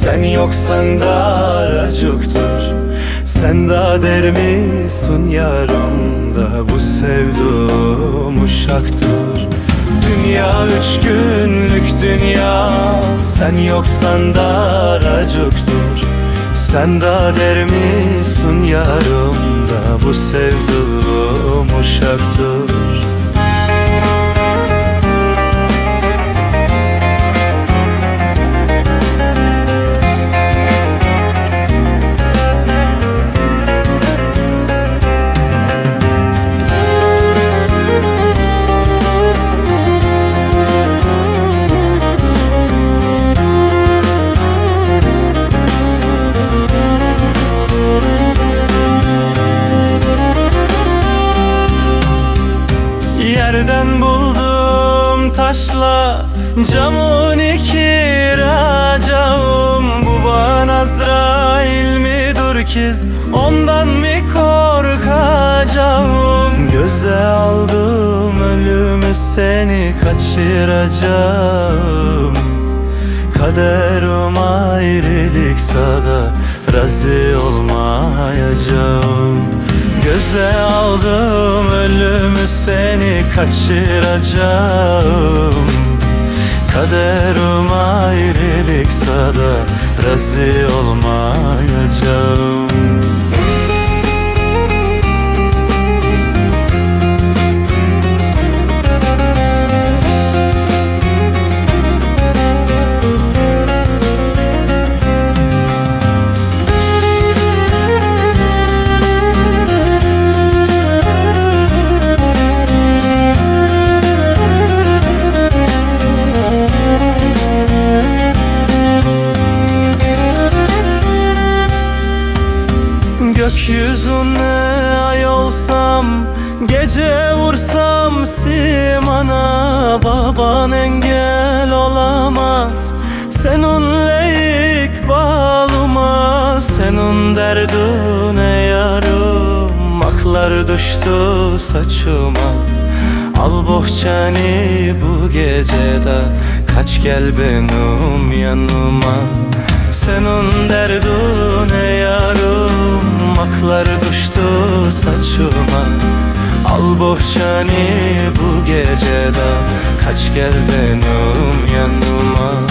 Sen yoksan da aracıktır Sen daha der misin yarım? Da bu sevduğum uşaktır. Dünya üç günlük dünya. Sen yoksan da aracıktır Sen daha der misin yarım? Da bu sevduğum uşaktır taşla camın kiracağım Bu bana Azrail midir kiz ondan mı korkacağım? Göze aldım ölümü seni kaçıracağım. Kaderim ayrılıksa da razı olmayacağım. Göze aldım ölümü seni kaçıracağım. Kaderim ayrılıksa da razı Gökyüzüne ay olsam Gece vursam simana Baban engel olamaz. Seninle bağlıma Senin derdine yarım. Aklar düştü saçıma Al bohçanı bu gecede. Kaç gel benim yanıma Senin derdine yarım Aklar düştü saçıma. Al bohçanı bu gecede. Kaç gel benim yanıma